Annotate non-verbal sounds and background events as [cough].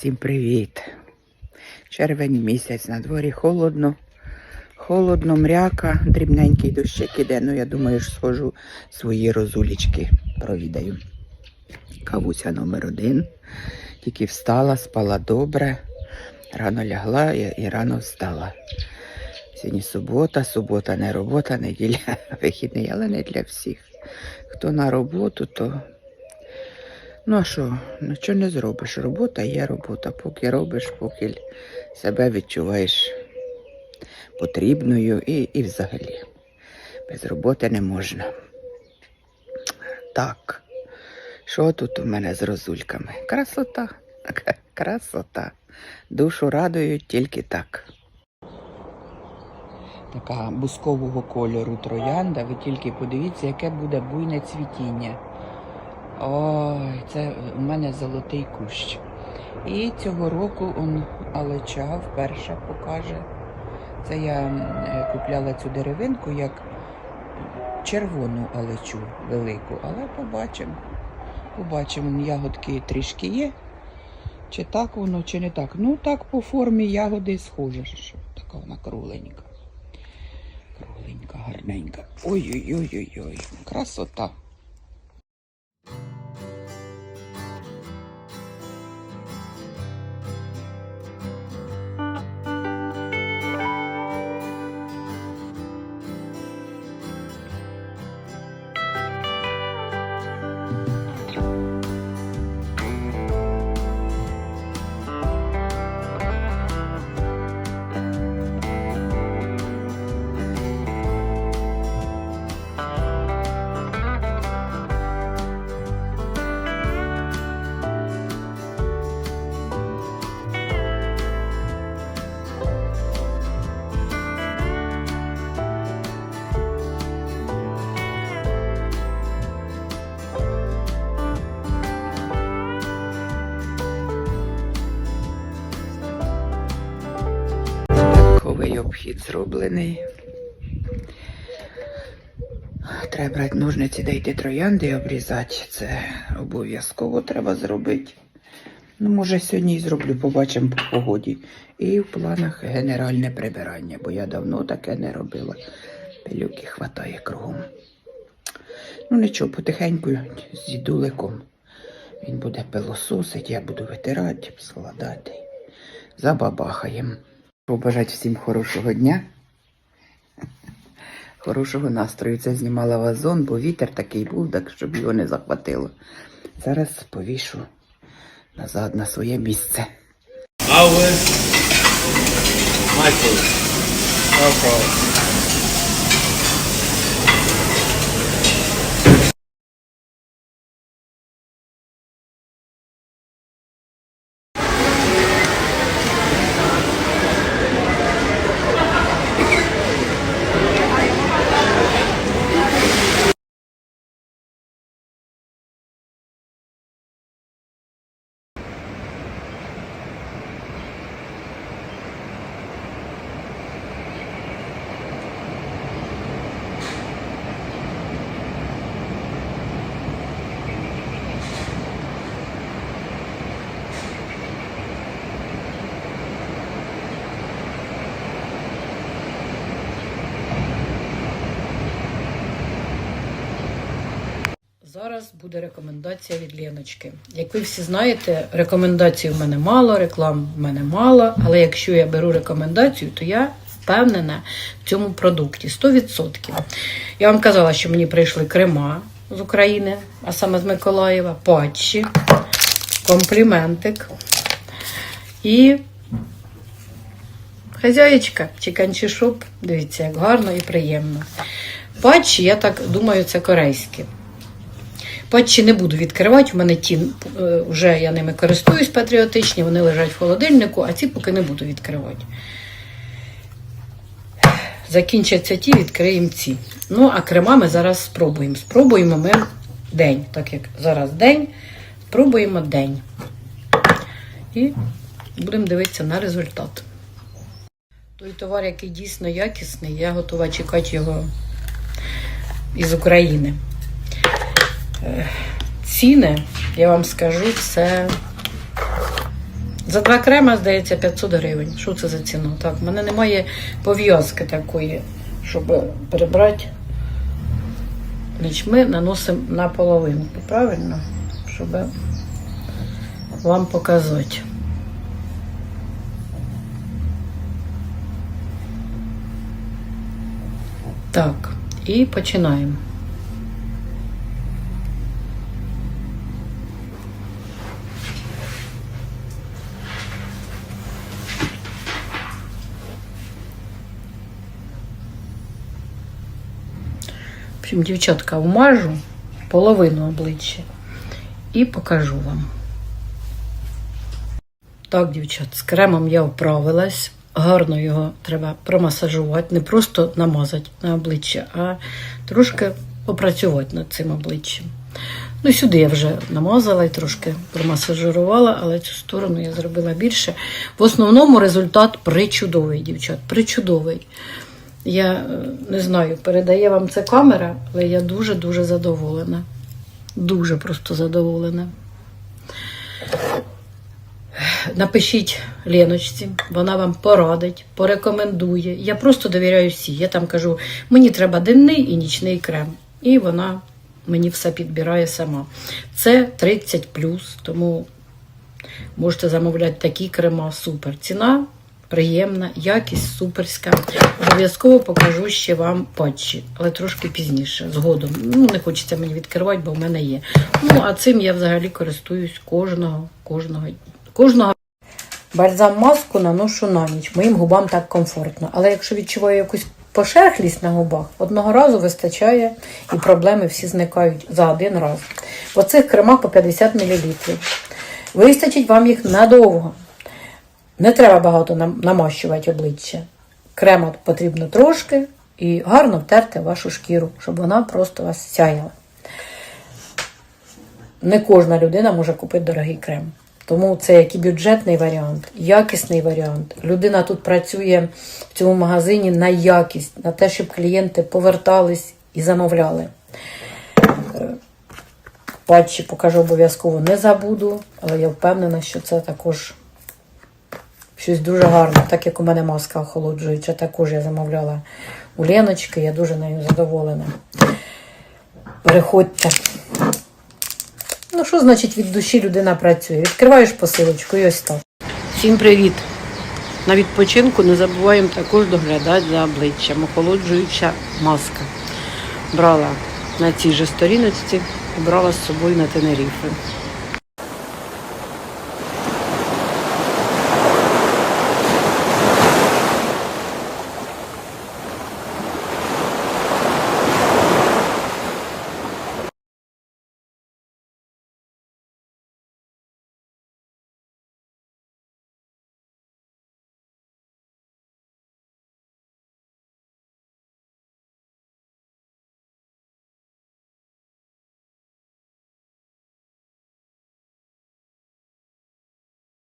Всім привіт! Червень місяць на дворі холодно. Холодно, мряка, дрібненький дощик іде. Ну, я думаю, що схожу свої розулічки провідаю. Кавуся номер один. Тільки встала, спала добре. Рано лягла і, рано встала. Сьогодні субота, субота не робота, неділя [laughs] вихідний, але не для всіх. Хто на роботу, то Ну а що, нічого не зробиш. Робота є робота. Поки робиш, поки себе відчуваєш потрібною і, і взагалі. Без роботи не можна. Так. Що тут у мене з розульками? Красота. [laughs] Красота. Душу радують тільки так. Така бускового кольору троянда. Ви тільки подивіться, яке буде буйне цвітіння. Ой, це у мене золотий кущ. І цього року он алеча вперше покаже. Це я купляла цю деревинку як червону алечу велику, але побачимо. Побачимо, ягодки трішки є. Чи так воно, чи не так. Ну так по формі ягоди схоже, що така вона кругленька. Кругленька, гарненька. Ой-ой-ой-ой-ой. Красота. Обхід зроблений. Треба брати ножниці, де йти троянди обрізати. Це обов'язково треба зробити. Ну, може, сьогодні і зроблю, побачимо по погоді. І в планах генеральне прибирання, бо я давно таке не робила. Пилюки хватає кругом. Ну нічого, потихеньку з дідуликом. Він буде пилососити, я буду витирати, складати. Забабахаємо. Побажати всім хорошого дня. Хорошого настрою. Це знімала вазон, бо вітер такий був, так щоб його не захватило. Зараз повішу назад на своє місце. Always Зараз буде рекомендація від Леночки. Як ви всі знаєте, рекомендацій в мене мало, реклам в мене мало, але якщо я беру рекомендацію, то я впевнена в цьому продукті 100%. Я вам казала, що мені прийшли крема з України, а саме з Миколаєва, патчі, компліментик і хазяєчка Чіканчі Шоп. Дивіться, як гарно і приємно. Патчі, я так думаю, це корейські. Патчі не буду відкривати. У мене ті е, вже я ними користуюсь патріотичні, вони лежать в холодильнику, а ці поки не буду відкривати. Закінчаться ті, відкриємо ці. Ну, а крема ми зараз спробуємо. Спробуємо ми день, так як зараз день, спробуємо день. І будемо дивитися на результат. Той товар, який дійсно якісний, я готова чекати його із України. Ціни, я вам скажу, це За два крема, здається, 500 гривень. Що це за ціну? Так, в мене немає пов'язки такої, щоб перебрати. Значить, ми наносимо на половинку, правильно? Щоб вам показати. Так, і починаємо. Общем, дівчатка, вмажу половину обличчя і покажу вам. Так, дівчат, з кремом я вправилась. Гарно його треба промасажувати, не просто намазати на обличчя, а трошки попрацювати над цим обличчям. Ну, сюди я вже намазала і трошки промасажирувала, але цю сторону я зробила більше. В основному результат причудовий, дівчат, причудовий. Я е, не знаю, передає вам це камера, але я дуже-дуже задоволена. Дуже просто задоволена. Напишіть Леночці, вона вам порадить, порекомендує. Я просто довіряю всі. Я там кажу, мені треба денний і нічний крем. І вона мені все підбирає сама. Це 30 тому можете замовляти такі крема, супер. Ціна приємна, якість суперська. Обов'язково покажу ще вам патчі, але трошки пізніше, згодом. Ну, не хочеться мені відкривати, бо в мене є. Ну, а цим я взагалі користуюсь кожного, кожного, кожного. Бальзам маску наношу на ніч. Моїм губам так комфортно. Але якщо відчуваю якусь пошерхлість на губах, одного разу вистачає і проблеми всі зникають за один раз. В оцих кремах по 50 мл. Вистачить вам їх надовго. Не треба багато нам- намащувати обличчя. Крема потрібно трошки і гарно втерти вашу шкіру, щоб вона просто вас сяяла. Не кожна людина може купити дорогий крем. Тому це як і бюджетний варіант, якісний варіант. Людина тут працює в цьому магазині на якість, на те, щоб клієнти повертались і замовляли. Е, Патчі покажу обов'язково не забуду, але я впевнена, що це також щось дуже гарне, так як у мене маска охолоджуюча, також я замовляла у Леночки, я дуже нею задоволена. Переходьте. Ну, що значить від душі людина працює? Відкриваєш посилочку і ось так. Всім привіт! На відпочинку не забуваємо також доглядати за обличчям. Охолоджуюча маска. Брала на цій же сторіночці брала з собою на Тенеріфи.